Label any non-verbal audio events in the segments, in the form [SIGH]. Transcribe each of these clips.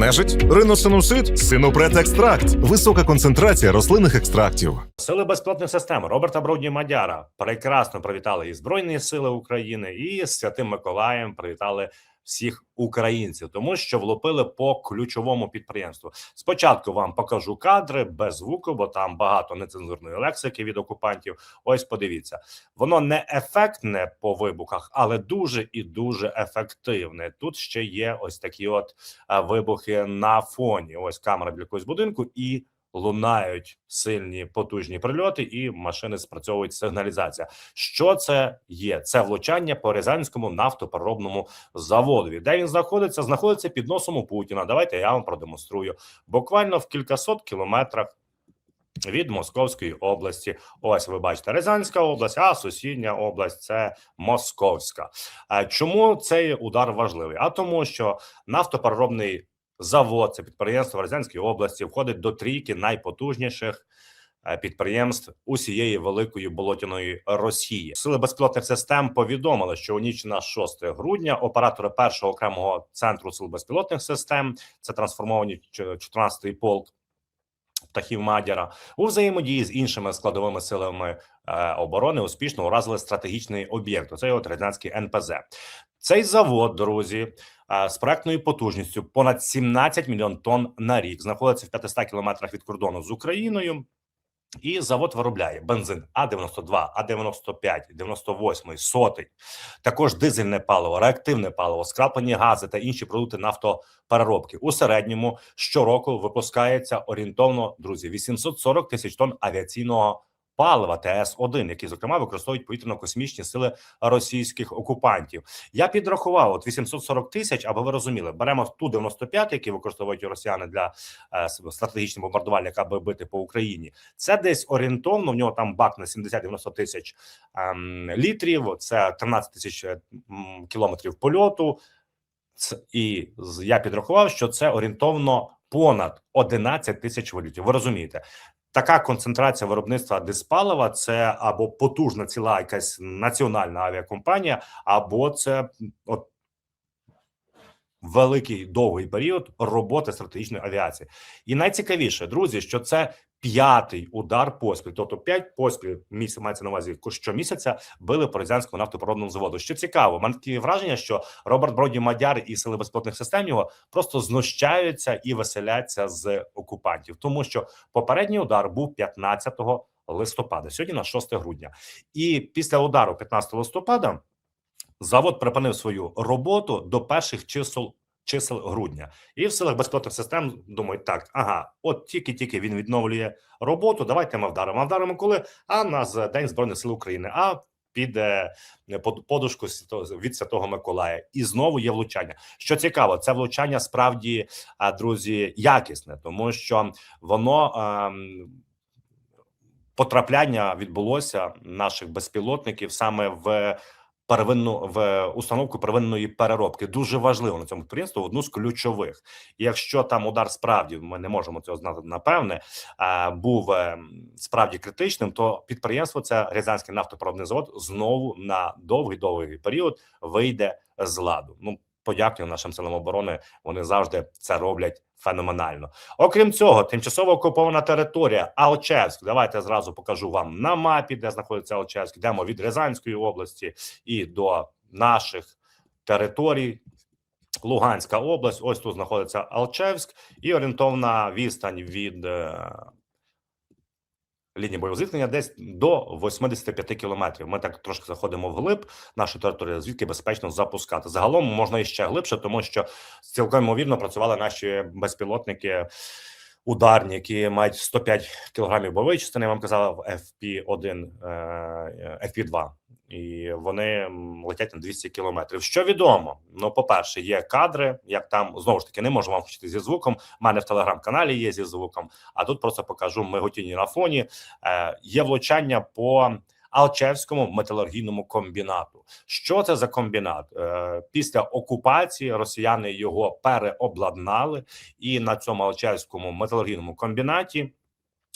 Нежить, риносинусит, синопрет-екстракт, висока концентрація рослинних екстрактів. Сили безпілотних систем Роберта Бродні Мадяра. Прекрасно привітали і Збройні Сили України, і Святим Миколаєм привітали всіх українців, тому що влупили по ключовому підприємству. Спочатку вам покажу кадри без звуку, бо там багато нецензурної лексики від окупантів. Ось подивіться, воно не ефектне по вибухах, але дуже і дуже ефективне. Тут ще є ось такі от вибухи на фоні. Ось камера біля якогось будинку і. Лунають сильні потужні прильоти, і машини спрацьовують сигналізація. Що це є? Це влучання по Рязанському нафтопереробному заводові. Де він знаходиться? Знаходиться під носом у Путіна. Давайте я вам продемонструю. Буквально в кількасот кілометрах від Московської області. Ось ви бачите, Рязанська область, а сусідня область це Московська. Чому цей удар важливий? А тому, що нафтопереробний завод, це підприємство в Рязанській області, входить до трійки найпотужніших. е, Підприємств усієї великої болотяної Росії сили безпілотних систем повідомили, що у ніч на 6 грудня оператори першого окремого центру сил безпілотних систем це трансформовані 14-й полк птахів Мадяра у взаємодії з іншими складовими силами е, оборони успішно уразили стратегічний об'єкт. Це от Рязанський НПЗ. Цей завод, друзі, з проектною потужністю понад 17 мільйон тонн на рік знаходиться в 500 кілометрах від кордону з Україною. І завод виробляє бензин А92, А95, 98, сотий, також дизельне паливо, реактивне паливо, скраплені гази та інші продукти нафтопереробки. У середньому щороку випускається орієнтовно, друзі, 840 тисяч тонн авіаційного палива ТС-1, які зокрема використовують повітряно-космічні сили російських окупантів. Я підрахував от 840 тисяч, аби ви розуміли, беремо ту 95, які використовують росіяни для е, стратегічного бомбардувальника, аби бити по Україні. Це десь орієнтовно. В нього там бак на 70-90 тисяч ем, літрів. Це 13 тисяч е, кілометрів польоту. Це, і я підрахував, що це орієнтовно понад 11 тисяч валютів. Ви розумієте, така концентрація виробництва диспалива це або потужна ціла якась національна авіакомпанія, або це от великий довгий період роботи стратегічної авіації. І найцікавіше, друзі, що це п'ятий удар поспіль, тобто п'ять поспіль місяць мається на увазі щомісяця били по Рязанському нафтопереробному заводу. Що цікаво, мене таке враження, що Роберт Броді Мадяр і сили безпілотних систем його просто знущаються і веселяться з окупантів, тому що попередній удар був 15 листопада, сьогодні на 6 грудня, і після удару 15 листопада. Завод припинив свою роботу до перших чисел чисел грудня, і в силах безпілотних систем думають, так ага, от тільки-тільки він відновлює роботу. Давайте ми вдаримо. А вдаримо коли? А на День збройних сил України. А піде под подушку від Святого Миколая, і знову є влучання. Що цікаво, це влучання справді, друзі, якісне, тому що воно. ем, Потрапляння відбулося наших безпілотників саме в первинну в установку первинної переробки. Дуже важливо на цьому підприємстві одну з ключових. І якщо там удар справді ми не можемо цього знати напевне, був е, справді критичним, то підприємство це Рязанський нафтопроводний завод знову на довгий довгий період вийде з ладу. Ну подякуємо нашим силам оборони. Вони завжди це роблять феноменально. Окрім цього, тимчасово окупована територія Алчевськ. Давайте зразу покажу вам на мапі, де знаходиться Алчевськ. Йдемо від Рязанської області і до наших територій. Луганська область. Ось тут знаходиться Алчевськ і орієнтовна відстань від е, лінії бойового зіткнення десь до 85 кілометрів. Ми так трошки заходимо вглиб нашу територію, звідки безпечно запускати. Загалом можна і ще глибше, тому що цілком ймовірно працювали наші безпілотники. Ударні, які мають 105 кілограмів бойової частини, я вам казав, FP-1, е, FP-2, і вони летять на 200 кілометрів. Що відомо? Ну, по-перше, є кадри, як там знову ж таки не можу вам включити зі звуком. У мене в телеграм-каналі є зі звуком. А тут просто покажу миготіння на фоні. Е, Є влучання по Алчевському металургійному комбінату. Що це за комбінат? Е, Після окупації росіяни його переобладнали, і на цьому Алчевському металургійному комбінаті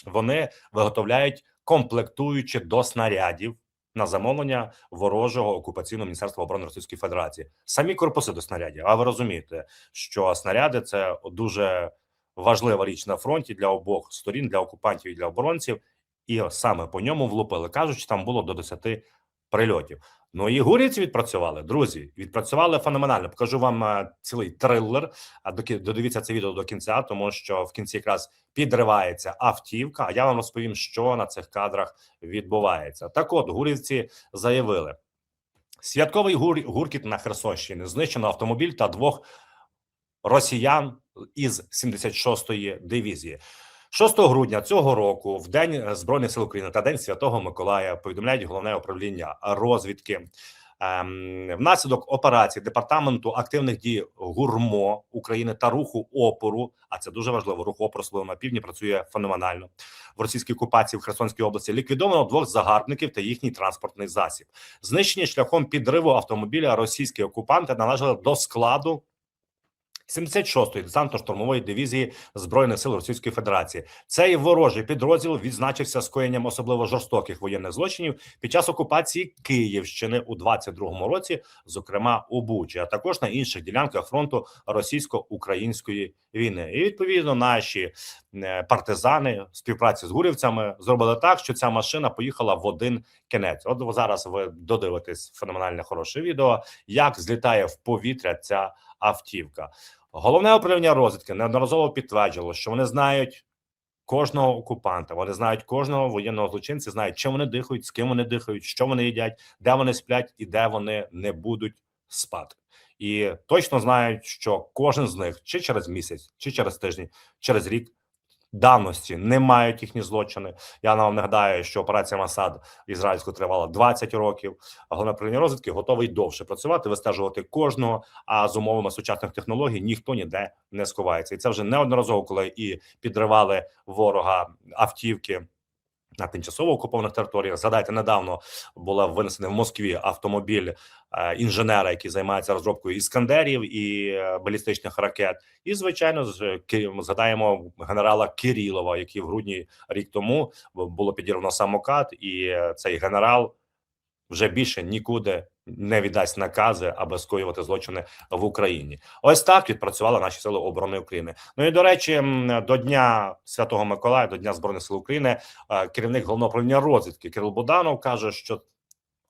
вони виготовляють комплектуючі до снарядів на замовлення ворожого окупаційного міністерства оборони Російської Федерації. Самі корпуси до снарядів. А ви розумієте, що снаряди це дуже важлива річ на фронті для обох сторін, для окупантів і для оборонців. І саме по ньому влупили. Кажуть, там було до 10 прильотів. Ну і гурівці відпрацювали, друзі. Відпрацювали феноменально. Покажу вам е, цілий трилер. А до додивіться це відео до кінця, тому що в кінці якраз підривається автівка. А я вам розповім, що на цих кадрах відбувається. Так, от гурівці заявили: святковий гур... гуркіт на Херсонщині знищено автомобіль та двох росіян із 76-ї дивізії. 6 грудня цього року, в день збройних сил України та день Святого Миколая, повідомляють головне управління розвідки. Ем, внаслідок операції департаменту активних дій ГУРМО України та руху опору. А це дуже важливо. Рух опору особливо на півдні працює феноменально в російській окупації в Херсонській області. Ліквідовано двох загарбників та їхній транспортний засіб. Знищені шляхом підриву автомобіля російські окупанти належали до складу 76-ї десантно-штурмової дивізії збройних сил Російської Федерації. Цей ворожий підрозділ відзначився скоєнням особливо жорстоких воєнних злочинів під час окупації Київщини у 22-му році, зокрема у Бучі, а також на інших ділянках фронту російсько-української війни. І відповідно наші е, партизани в співпраці з гурівцями зробили так, що ця машина поїхала в один кінець. От зараз ви додивитесь феноменальне хороше відео, як злітає в повітря ця автівка. Головне управління розвідки неодноразово підтверджувало, що вони знають кожного окупанта, вони знають кожного воєнного злочинця, знають, чим вони дихають, з ким вони дихають, що вони їдять, де вони сплять і де вони не будуть спати. І точно знають, що кожен з них чи через місяць, чи через тиждень, через рік давності не мають їхні злочини. Я вам нагадаю, що операція Масад ізраїльську тривала 20 років. Головне управління розвідки готовий довше працювати, вистежувати кожного. А з умовами сучасних технологій ніхто ніде не сховається, і це вже неодноразово, коли і підривали ворога автівки. На тимчасово окупованих територіях згадайте, недавно була винесена в Москві автомобіль е, інженера, який займається розробкою іскандерів і е, балістичних ракет. І звичайно, з Ки- згадаємо генерала Кирилова, який в грудні рік тому було підірвано самокат, і е, цей генерал вже більше нікуди не віддасть накази, аби скоювати злочини в Україні. Ось так відпрацювали наші сили оборони України. Ну і до речі, до дня Святого Миколая, до дня збройних сил України, е, керівник головного управління розвідки Кирил Буданов каже, що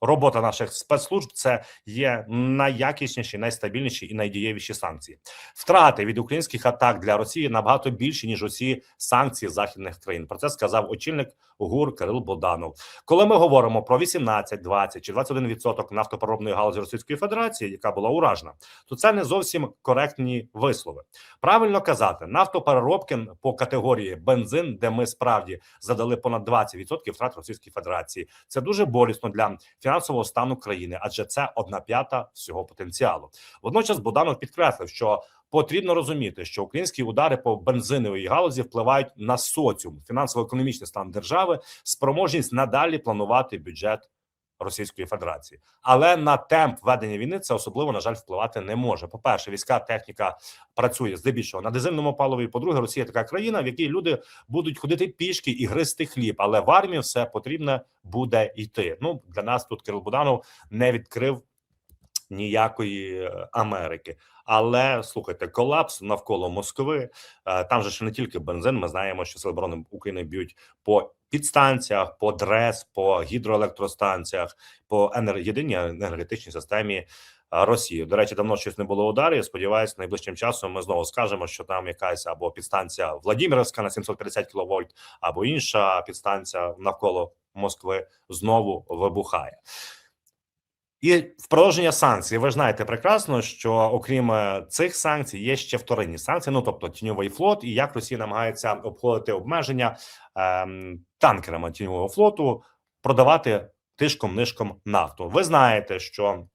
робота наших спецслужб це є найякісніші, найстабільніші і найдієвіші санкції. Втрати від українських атак для Росії набагато більші ніж усі санкції західних країн. Про це сказав очільник ГУР Кирил Боданов. Коли ми говоримо про 18, 20 чи 21 відсоток нафтопереробної галузі Російської Федерації, яка була уражена, то це не зовсім коректні вислови. Правильно казати, нафтопереробки по категорії бензин, де ми справді задали понад 20% втрат Російської Федерації. Це дуже болісно для фінансового стану країни, адже це одна п'ята всього потенціалу. Водночас Буданов підкреслив, що потрібно розуміти, що українські удари по бензиновій галузі впливають на соціум, фінансово-економічний стан держави, спроможність надалі планувати бюджет. Російської Федерації, але на темп ведення війни це особливо на жаль впливати не може. По перше, війська техніка працює здебільшого на дизельному паливі. По-друге, Росія така країна, в якій люди будуть ходити пішки і гристи хліб, але в армію все потрібно буде йти. Ну для нас тут Кирил Буданов не відкрив ніякої е, Америки. Але слухайте, колапс навколо Москви. е, Там же ще не тільки бензин. Ми знаємо, що сили оборони України б'ють по підстанціях, по ДРЕС, по гідроелектростанціях, по енер... єдиній енергетичній системі е, Росії. До речі, давно щось не було ударів. Сподіваюсь, найближчим часом ми знову скажемо, що там якась або підстанція Владимирівська на 750 кВт, або інша підстанція навколо Москви знову вибухає. І в продовження санкцій, ви знаєте прекрасно, що окрім е, цих санкцій є ще вторинні санкції, ну тобто тіньовий флот, і як Росія намагається обходити обмеження ем, танкерами тіньового флоту, продавати тишком нишком нафту. Ви знаєте, що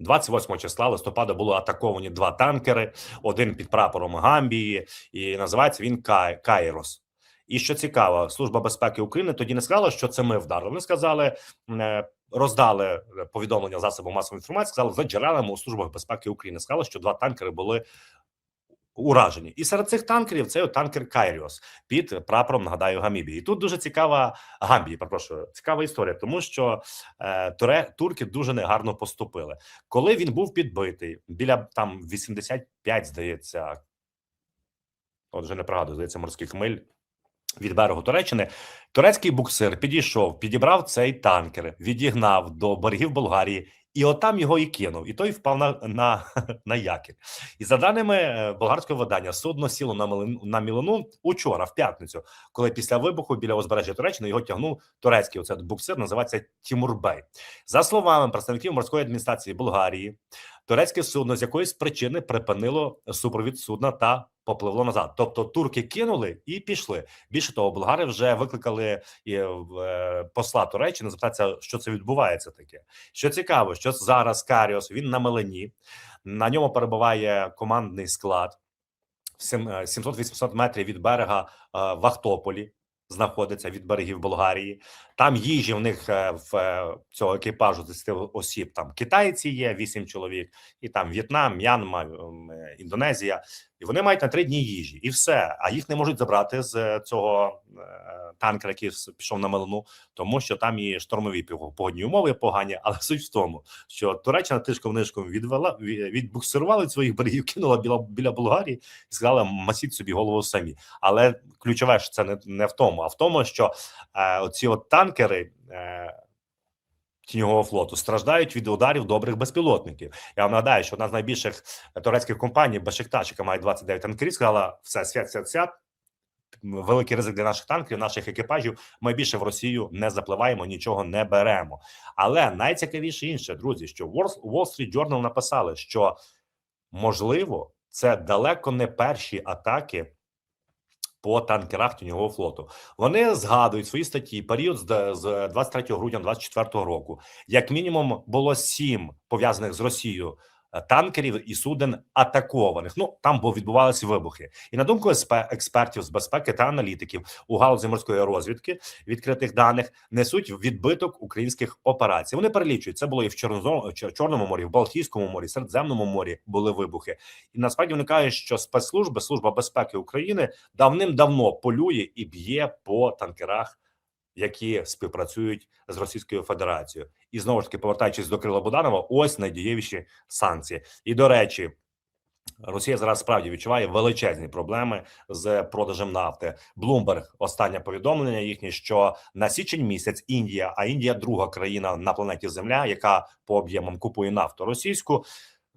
28 числа листопада були атаковані два танкери: один під прапором Гамбії, і називається він Кай Кайрос. І що цікаво, служба безпеки України тоді не сказала, що це ми вдарили. Вони сказали, е, роздали повідомлення засобам масової інформації. Сказали за джерелами у службах безпеки України. Сказали, що два танкери були уражені. І серед цих танкерів це танкер Кайріос під прапором, нагадаю, Гамібії. І тут дуже цікава Гамбії, перепрошую, цікава історія, тому що е, туре, турки дуже негарно поступили. Коли він був підбитий біля там 85, здається, от вже не пригадую, здається, морських миль. Від берегу Туреччини турецький буксир підійшов, підібрав цей танкер, відігнав до берегів Болгарії, і отам його і кинув. І той впав на, на, [LAUGHS] на якір. І за даними е, болгарського видання, судно сіло на милину, на мілину учора, в п'ятницю, коли після вибуху біля узбережжя Туреччини його тягнув турецький оце буксир, називається Тімурбей. За словами представників морської адміністрації Болгарії, турецьке судно з якоїсь причини припинило супровід судна та попливло назад. Тобто турки кинули і пішли. Більше того, болгари вже викликали і, е, посла Туреччини запитатися, що це відбувається таке. Що цікаво, що зараз Каріос він на мелені, на ньому перебуває командний склад. Сім- е, 700-800 метрів від берега е, в Ахтополі знаходиться від берегів Болгарії. Там їжі в них е, в е, цього екіпажу з 10 осіб. Там китайці є 8 чоловік, і там В'єтнам, М'янма, е, Індонезія. І вони мають на три дні їжі, і все. А їх не можуть забрати з е, цього е, танкера, який пішов на мелину, тому що там і штормові погодні умови погані. Але [LAUGHS] суть в тому, що Туреччина тишком нишком відвела ві- відбуксирувала від своїх берегів, кинула біля, біля Болгарії і сказала: масіть собі голову самі. Але ключове ж це не, не в тому, а в тому, що е, оці от танкери. Е, Тіньового флоту страждають від ударів добрих безпілотників. Я вам нагадаю, що одна з найбільших турецьких компаній Бешикташ, яка має 29 танкерів, сказала: все, свят, свят, свят. Великий ризик для наших танкерів, наших екіпажів. Ми більше в Росію не запливаємо, нічого не беремо. Але найцікавіше інше, друзі, що Wall Street Journal написали, що можливо, це далеко не перші атаки по танкерах тіньового флоту. Вони згадують свої статті період з, де- з 23 грудня 24 року. Як мінімум було сім пов'язаних з Росією танкерів і суден атакованих. Ну там бо відбувалися вибухи. І на думку СП, експертів з безпеки та аналітиків у галузі морської розвідки відкритих даних несуть відбиток українських операцій. Вони перелічують це було і в Чорному морі, в Балтійському морі, Середземному морі були вибухи. І насправді вони кажуть, що спецслужби, служба безпеки України давним-давно полює і б'є по танкерах, які співпрацюють з Російською Федерацією. І знову ж таки, повертаючись до Крила Буданова, ось найдієвіші санкції. І до речі. Росія зараз справді відчуває величезні проблеми з продажем нафти. Блумберг останнє повідомлення їхнє, що на січень місяць Індія, а Індія друга країна на планеті Земля, яка по об'ємам купує нафту російську,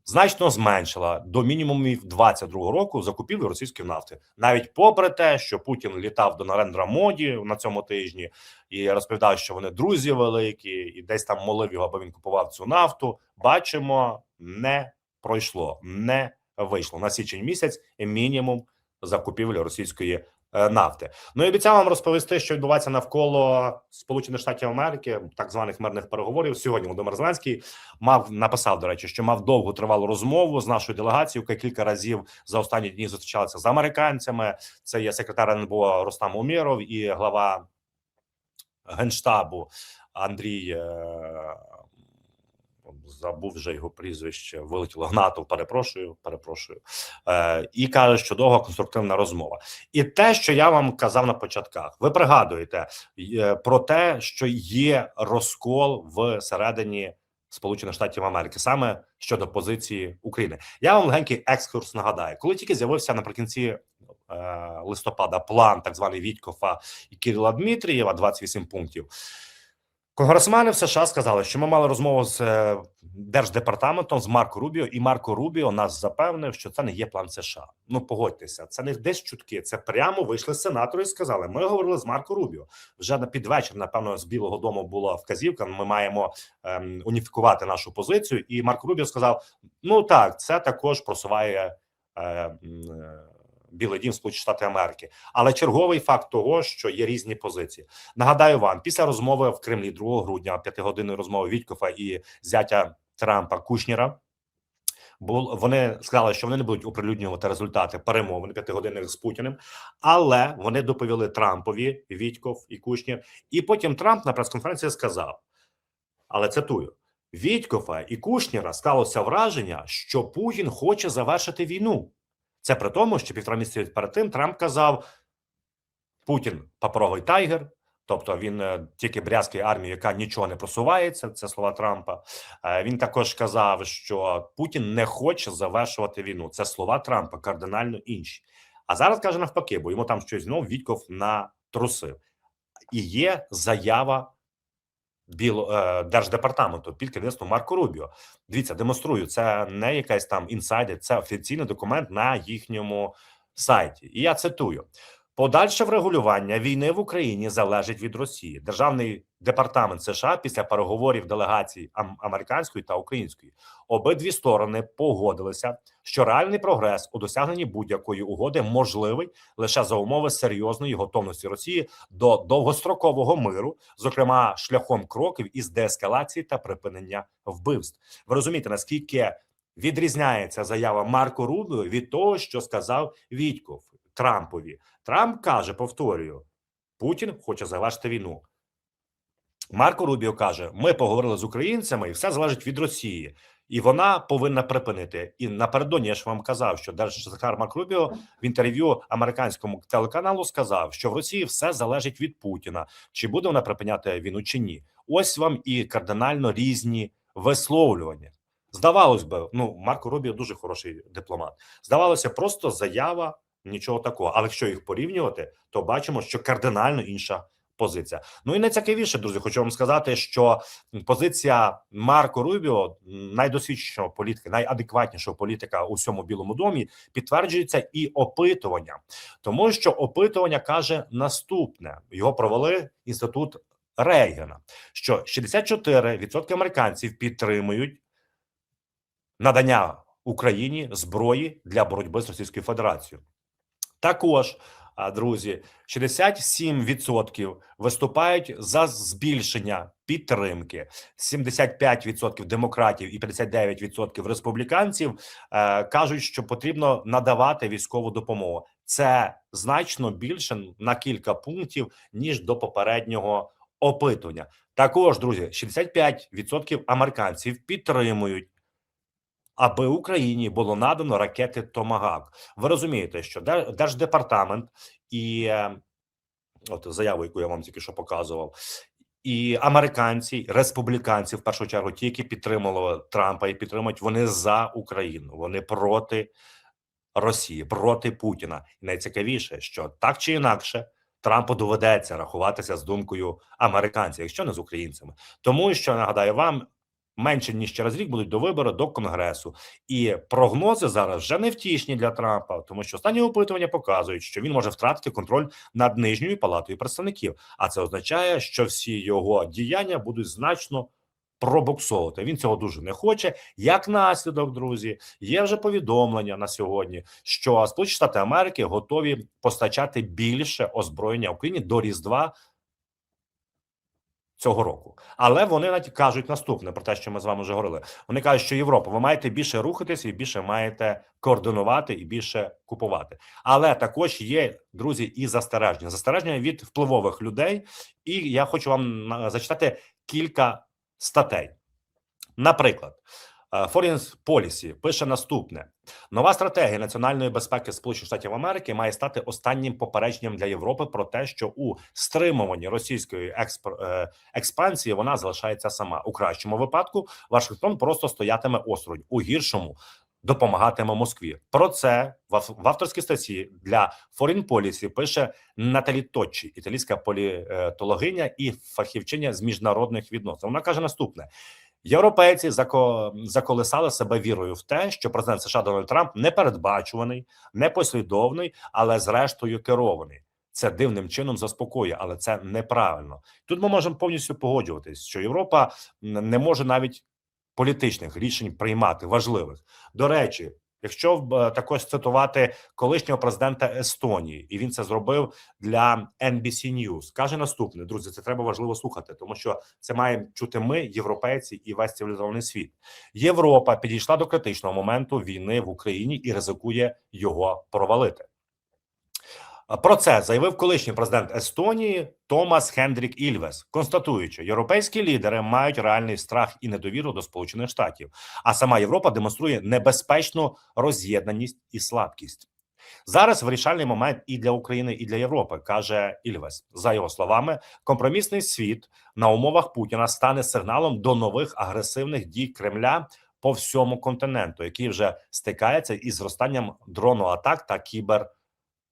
значно зменшила до мінімумів 22 року закупівлю російської нафти, навіть попри те, що Путін літав до Нарендра Моді на цьому тижні і розповідав, що вони друзі великі, і десь там молив його, аби він купував цю нафту. Бачимо, не пройшло, не вийшло на січень місяць. Мінімум закупівлі російської нафти. Ну і обіцяв вам розповісти, що відбувається навколо Сполучених Штатів Америки, так званих мирних переговорів. Сьогодні Володимир Зеленський мав написав, до речі, що мав довгу тривалу розмову з нашою делегацією, яка кілька разів за останні дні зустрічалася з американцями. Це є секретар НБО Рустам Умєров і глава генштабу Андрій. Забув вже його прізвище, вилетіло Гнатов, перепрошую, перепрошую. Е, і каже, що довга конструктивна розмова. І те, що я вам казав на початках, ви пригадуєте е, про те, що є розкол в середині Сполучених Штатів Америки, саме щодо позиції України. Я вам легенький екскурс нагадаю, коли тільки з'явився наприкінці е, листопада план так званий Вітькофа і Кирила Дмитрієва, 28 пунктів. Конгресмени в США сказали, що ми мали розмову з е, держдепартаментом з Марко Рубіо, і Марко Рубіо нас запевнив, що це не є план США. Ну погодьтеся, це не десь чутки. Це прямо вийшли сенатори і сказали: Ми говорили з Марко Рубіо. Вже на підвечір, напевно, з Білого Дому була вказівка. Ми маємо ем, уніфікувати нашу позицію. І Марко Рубіо сказав: Ну так, це також просуває. Е, е, Білий дім Сполучені Штати Америки, але черговий факт того, що є різні позиції. Нагадаю вам, після розмови в Кремлі 2 грудня, п'ятигодинної розмови Вітькофа і зятя Трампа Кушніра. Бул вони сказали, що вони не будуть оприлюднювати результати перемовин п'ятигодинних з Путіним, але вони доповіли Трампові Вітьков і Кушнір. І потім Трамп на прес-конференції сказав: але цитую: Вітькофа і Кушніра сталося враження, що Путін хоче завершити війну. Це при тому, що півтора місяці перед тим Трамп казав: Путін паперовий тайгер. Тобто він е, тільки брязкає армію, яка нічого не просувається. Це слова Трампа. Е, Він також казав, що Путін не хоче завершувати війну. Це слова Трампа кардинально інші. А зараз каже навпаки, бо йому там щось знов Вітьков натрусив. І є заява Біло е, держдепартаменту під керівництвом Марко Рубіо. Дивіться, демонструю. Це не якась там інсайдер, це офіційний документ на їхньому сайті. І я цитую: подальше врегулювання війни в Україні залежить від Росії. Державний департамент США після переговорів делегацій американської та української обидві сторони погодилися, що реальний прогрес у досягненні будь-якої угоди можливий лише за умови серйозної готовності Росії до довгострокового миру, зокрема шляхом кроків із деескалації та припинення вбивств. Ви розумієте, наскільки відрізняється заява Марко Рубіо від того, що сказав Вітьков Трампові. Трамп каже: повторюю, Путін хоче завершити війну. Марко Рубіо каже: ми поговорили з українцями, і все залежить від Росії, і вона повинна припинити. І напередодні я ж вам казав, що держсекретар Марко Рубіо в інтерв'ю американському телеканалу сказав, що в Росії все залежить від Путіна, чи буде вона припиняти війну чи ні. Ось вам і кардинально різні висловлювання. Здавалось би, ну Марко Рубіо дуже хороший дипломат. Здавалося, просто заява, нічого такого. Але якщо їх порівнювати, то бачимо, що кардинально інша позиція. Ну і найцікавіше, друзі, хочу вам сказати, що позиція Марко Рубіо, найдосвідченішого політика, найадекватнішого політика у всьому білому домі, підтверджується і опитування, тому що опитування каже наступне: його провели інститут Рейгена, що 64% американців підтримують надання Україні зброї для боротьби з Російською Федерацією. Також, друзі, 67% виступають за збільшення підтримки, 75% демократів і 59% республіканців е, кажуть, що потрібно надавати військову допомогу. Це значно більше на кілька пунктів ніж до попереднього опитування. Також, друзі, 65% американців підтримують аби Україні було надано ракети Томагак. Ви розумієте, що держдепартамент і е, от заяву, яку я вам тільки що показував, і американці, республіканці, в першу чергу, ті, які підтримували Трампа і підтримують, вони за Україну, вони проти Росії, проти Путіна. Найцікавіше, що так чи інакше. Трампу доведеться рахуватися з думкою американців, якщо не з українцями, тому що нагадаю вам, менше ніж через рік будуть до вибору до конгресу, і прогнози зараз вже не втішні для Трампа, тому що останні опитування показують, що він може втратити контроль над нижньою палатою представників. А це означає, що всі його діяння будуть значно пробуксовувати. Він цього дуже не хоче. Як наслідок, друзі, є вже повідомлення на сьогодні, що Сполучені Штати Америки готові постачати більше озброєння Україні до Різдва цього року. Але вони навіть кажуть наступне про те, що ми з вами вже говорили. Вони кажуть, що Європа, ви маєте більше рухатися і більше маєте координувати і більше купувати. Але також є друзі і застереження. Застереження від впливових людей. І я хочу вам зачитати кілька статей. Наприклад, Foreign Policy пише наступне: нова стратегія національної безпеки Сполучених Штатів Америки має стати останнім попередженням для Європи про те, що у стримуванні російської експор, е, експансії вона залишається сама у кращому випадку. Вашингтон просто стоятиме осторонь у гіршому. Допомагатиме Москві. Про це в авторській статті для Foreign Policy пише Наталі Точі, італійська політологиня і фахівчиня з міжнародних відносин. Вона каже наступне: Європейці зако... заколисали себе вірою в те, що президент США Дональд Трамп непередбачуваний, непослідовний, але зрештою керований. Це дивним чином заспокоює, але це неправильно. Тут ми можемо повністю погоджуватись, що Європа не може навіть політичних рішень приймати важливих. До речі, якщо е, також цитувати колишнього президента Естонії, і він це зробив для NBC News, каже наступне: друзі, це треба важливо слухати, тому що це маємо чути ми, європейці, і весь цивілізований світ. Європа підійшла до критичного моменту війни в Україні і ризикує його провалити. Про це заявив колишній президент Естонії Томас Хендрік Ільвес, констатуючи, європейські лідери мають реальний страх і недовіру до Сполучених Штатів, а сама Європа демонструє небезпечну роз'єднаність і слабкість. Зараз вирішальний момент і для України, і для Європи, каже Ільвес. За його словами, компромісний світ на умовах Путіна стане сигналом до нових агресивних дій Кремля по всьому континенту, який вже стикається із зростанням дроноатак та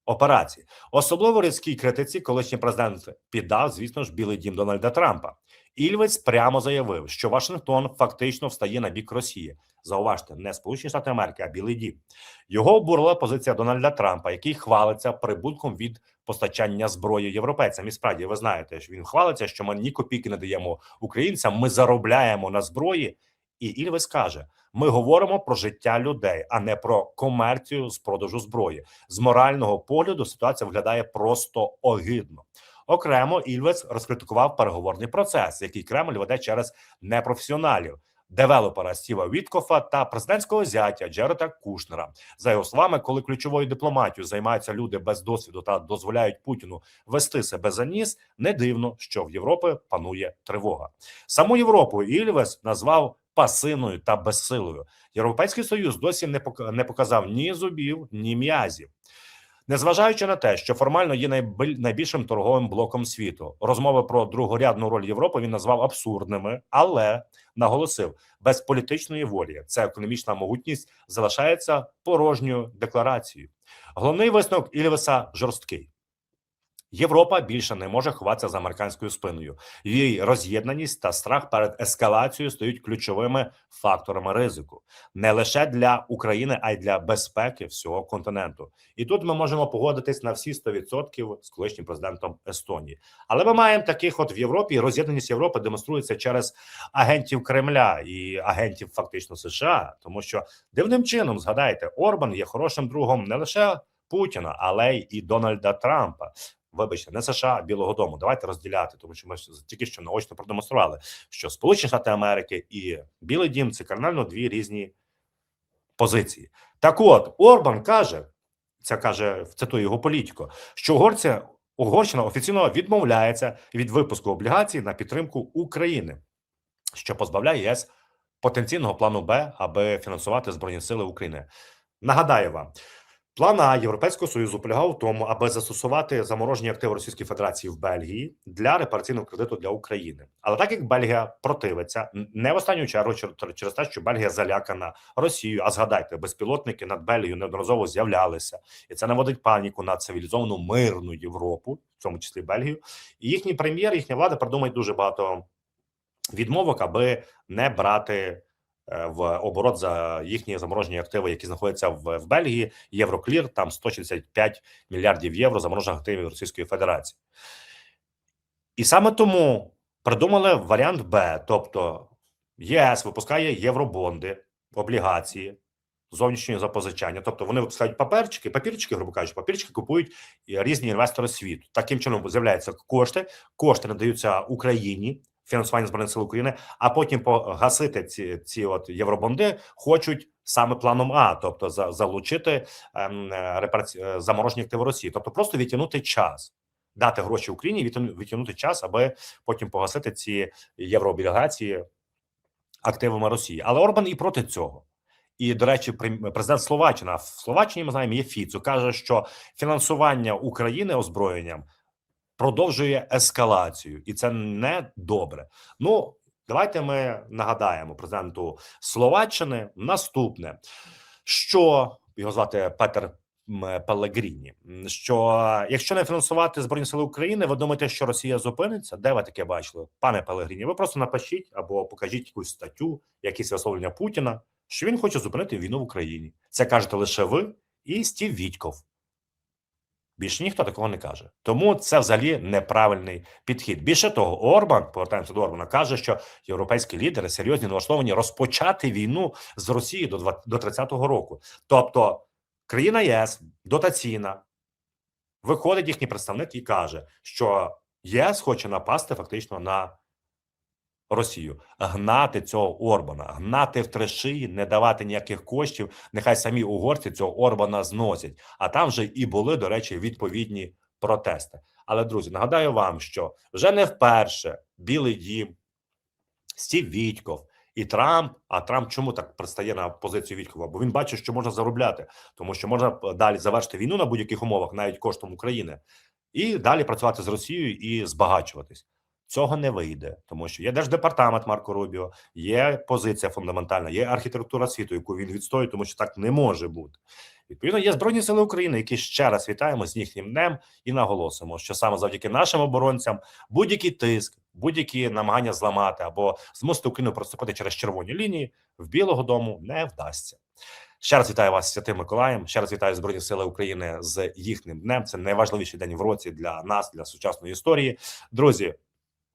кібероперацій. Особливо різкій критиці, колишній президент піддав, звісно ж, Білий Дім Дональда Трампа. Ільвець прямо заявив, що Вашингтон фактично встає на бік Росії. Зауважте, не Сполучені Штати Америки, а Білий Дім. Його обурила позиція Дональда Трампа, який хвалиться прибутком від постачання зброї європейцям. І справді ви знаєте, що він хвалиться, що ми ні копійки не даємо українцям. Ми заробляємо на зброї. І Ільвес каже: ми говоримо про життя людей, а не про комерцію з продажу зброї. З морального погляду ситуація виглядає просто огидно. Окремо Ільвес розкритикував переговорний процес, який Кремль веде через непрофесіоналів. Девелопера Стіва Віткофа та президентського зятя Джерета Кушнера за його словами, коли ключовою дипломатією займаються люди без досвіду та дозволяють Путіну вести себе за ніс, не дивно, що в Європі панує тривога. Саму Європу Ільвес назвав пасивною та безсилою. Європейський союз досі не не показав ні зубів, ні м'язів. Незважаючи на те, що формально є найбільшим торговим блоком світу, розмови про другорядну роль Європи він назвав абсурдними, але наголосив, без політичної волі ця економічна могутність залишається порожньою декларацією. Головний висновок Ільвеса жорсткий. Європа більше не може ховатися за американською спиною. Її роз'єднаність та страх перед ескалацією стають ключовими факторами ризику не лише для України, а й для безпеки всього континенту. І тут ми можемо погодитись на всі 100% з колишнім президентом Естонії. Але ми маємо таких, от в Європі роз'єднаність Європи демонструється через агентів Кремля і агентів фактично США, тому що дивним чином згадайте, Орбан є хорошим другом не лише Путіна, але й і Дональда Трампа. Вибачте, не США, а Білого Дому. Давайте розділяти, тому що ми тільки що наочно продемонстрували, що Сполучені Штати Америки і Білий Дім це кардинально дві різні позиції. Так, от Орбан каже, це каже цитую його політико, що Угорця Угорщина офіційно відмовляється від випуску облігацій на підтримку України, що позбавляє ЄС потенційного плану Б, аби фінансувати збройні сили України. Нагадаю вам. План А Європейського союзу полягав в тому, аби застосувати заморожені активи Російської Федерації в Бельгії для репараційного кредиту для України. Але так як Бельгія противиться, не в останню чергу через те, що Бельгія залякана Росією. А згадайте, безпілотники над Бельгією неодноразово з'являлися, і це наводить паніку на цивілізовану мирну Європу, в цьому числі Бельгію. І їхній прем'єр, їхня влада придумають дуже багато відмовок, аби не брати в оборот за їхні заморожені активи, які знаходяться в, в Бельгії. Євроклір там 165 мільярдів євро заморожених активів Російської Федерації. І саме тому придумали варіант Б, тобто ЄС випускає євробонди, облігації. Зовнішнього запозичання, тобто вони випускають паперчики, папірчики, грубо кажучи, папірчики купують різні інвестори світу. Таким чином з'являються кошти, кошти надаються Україні, фінансування збройних сил України, а потім погасити ці, ці от євробонди хочуть саме планом А, тобто за, залучити ем, е, репараці... е, заморожені активи Росії, тобто просто відтягнути час, дати гроші Україні, відтягнути час, аби потім погасити ці єврооблігації активами Росії. Але Орбан і проти цього. І, до речі, президент Словаччина в Словаччині ми знаємо є Фіцу, каже, що фінансування України озброєнням продовжує ескалацію, і це не добре. Ну давайте ми нагадаємо президенту Словаччини наступне, що його звати Петер Пелегріні. Що якщо не фінансувати збройні сили України, ви думаєте, що Росія зупиниться? Де ви таке бачили, пане Пелегріні? Ви просто напишіть або покажіть якусь статтю, якісь висловлення Путіна, що він хоче зупинити війну в Україні. Це кажете лише ви і Стів Вітьков. Більше ніхто такого не каже. Тому це взагалі неправильний підхід. Більше того, Орбан, повертаємося до Орбана, каже, що європейські лідери серйозні налаштовані розпочати війну з 20 до 30-го року. Тобто, країна ЄС дотаційна, виходить їхній представник і каже, що ЄС хоче напасти фактично на Росію, гнати цього Орбана, гнати в три шиї, не давати ніяких коштів. Нехай самі угорці цього Орбана зносять. А там вже і були, до речі, відповідні протести. Але друзі, нагадаю вам, що вже не вперше Білий Дім, Стів Вітьков І Трамп, а Трамп чому так пристає на позицію Вітькова? Бо він бачить, що можна заробляти, тому що можна далі завершити війну на будь-яких умовах, навіть коштом України, і далі працювати з Росією і збагачуватись. Цього не вийде, тому що є держдепартамент Марко Рубіо, є позиція фундаментальна, є архітектура світу, яку він відстоює, тому що так не може бути. Відповідно, є збройні сили України, які ще раз вітаємо з їхнім днем і наголосимо, що саме завдяки нашим оборонцям будь-який тиск, будь-які намагання зламати або змусити Україну проступити через червоні лінії в Білого Дому не вдасться. Ще раз вітаю вас Святим Миколаєм. Ще раз вітаю Збройні Сили України з їхнім днем. Це найважливіший день в році для нас, для сучасної історії. Друзі,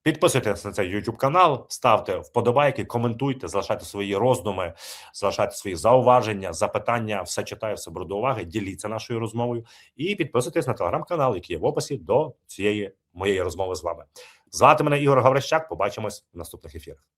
підписуйтесь на цей YouTube канал, ставте вподобайки, коментуйте, залишайте свої роздуми, залишайте свої зауваження, запитання. Все читаю, все беру до уваги. Діліться нашою розмовою і підписуйтесь на телеграм-канал, який є в описі до цієї моєї розмови з вами. Звати мене Ігор Гаврищак. Побачимось в наступних ефірах.